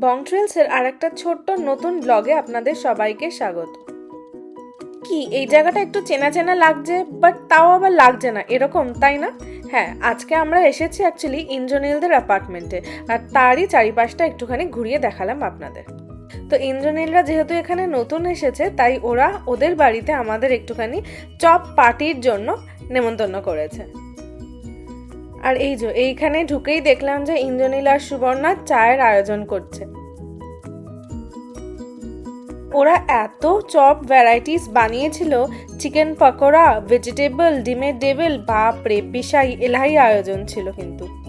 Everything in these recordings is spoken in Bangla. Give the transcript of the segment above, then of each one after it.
বং ট্রেলসের আর একটা ছোট্ট নতুন ব্লগে আপনাদের সবাইকে স্বাগত। কি, এই জায়গাটা একটু চেনা চেনা লাগছে বাট তাও আবার লাগছে না, এরকম, তাই না? হ্যাঁ আজকে আমরা এসেছি অ্যাকচুয়ালি ইন্দ্রনীলদের অ্যাপার্টমেন্টে আর তারই চারিপাশটা একটুখানি ঘুরিয়ে দেখালাম আপনাদের। তো ইন্দ্রনীলরা যেহেতু এখানে নতুন এসেছে, তাই ওরা ওদের বাড়িতে আমাদের একটুখানি চপ পার্টির জন্য নেমন্তন্ন করেছে। আর এই যে, এইখানে ঢুকেই দেখলাম যে ইন্দ্রনীল আর সুবর্ণা চায়ের আয়োজন করছে। ওরা এত চপ ভ্যারাইটিস বানিয়েছিল চিকেন পকোড়া ভেজিটেবল ডিমের ডেবেল বাপরে বিশাই এলাহি আয়োজন ছিল কিন্তু।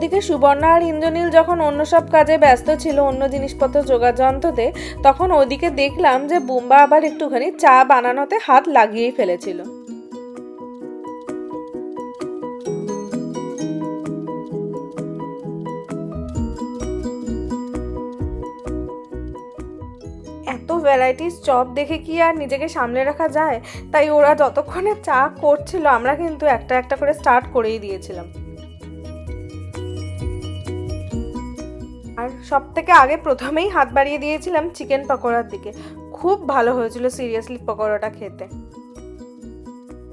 ওদিকে সুবর্ণা আর ইন্দ্রনীল যখন অন্য সব কাজে ব্যস্ত ছিল, অন্য জিনিসপত্র যোগাযন্ত্রতে তখন ওদিকে দেখলাম যে বুম্বা আবার একটুখানি চা বানানোতে হাত লাগিয়েই ফেলেছিল। ভ্যারাইটিস চপ দেখে কি আর নিজেকে সামলে রাখা যায়? তাই ওরা যতক্ষণে চা করছিল, আমরা কিন্তু একটা একটা করে স্টার্ট করেই দিয়েছিলাম। আর সব থেকে আগে প্রথমেই হাত বাড়িয়ে দিয়েছিলাম চিকেন পকোড়ার দিকে। খুব ভালো হয়েছিল সিরিয়াসলি পকোড়াটা খেতে।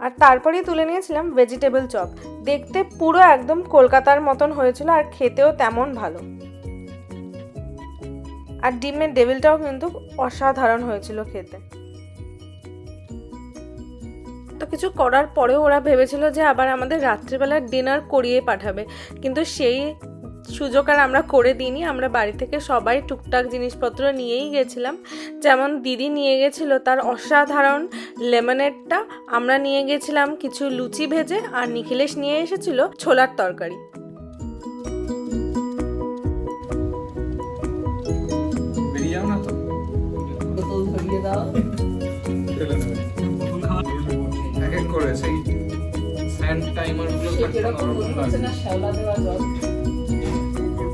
আর তারপরেই তুলে নিয়েছিলাম ভেজিটেবল চপ দেখতে পুরো একদম কলকাতার মতন হয়েছিল আর খেতেও তেমন ভালো। আর ডিমের ডেভিলটাও কিন্তু অসাধারণ হয়েছিল খেতে। তো কিছু করার পরেও ওরা ভেবেছিল যে আবার আমাদের রাত্রিবেলার ডিনার করিয়ে পাঠাবে। কিন্তু সেই সুযোগ আর আমরা করে দিইনি আমরা বাড়ি থেকে সবাই টুকটাক জিনিসপত্র নিয়েই গেছিলাম। যেমন দিদি নিয়ে গেছিল তার অসাধারণ লেমনেডটা আমরা নিয়ে গেছিলাম কিছু লুচি ভেজে আর নিখিলেশ নিয়ে এসেছিল ছোলার তরকারি। এক এক করে সেই স্যান্ড টাইমারগুলো মনে হচ্ছে না শ্যাওলা দেওয়া জল?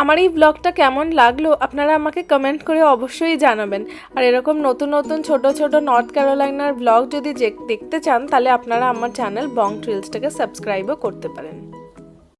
আমার এই ব্লগটা কেমন লাগল আপনারা আমাকে কমেন্ট করে অবশ্যই জানাবেন। আর এরকম নতুন নতুন ছোট ছোট নর্থ ক্যারোলাইনার ব্লগ যদি দেখতে চান, তাহলে আপনারা আমার চ্যানেল বং ট্রিলসটাকে সাবস্ক্রাইবও করতে পারেন।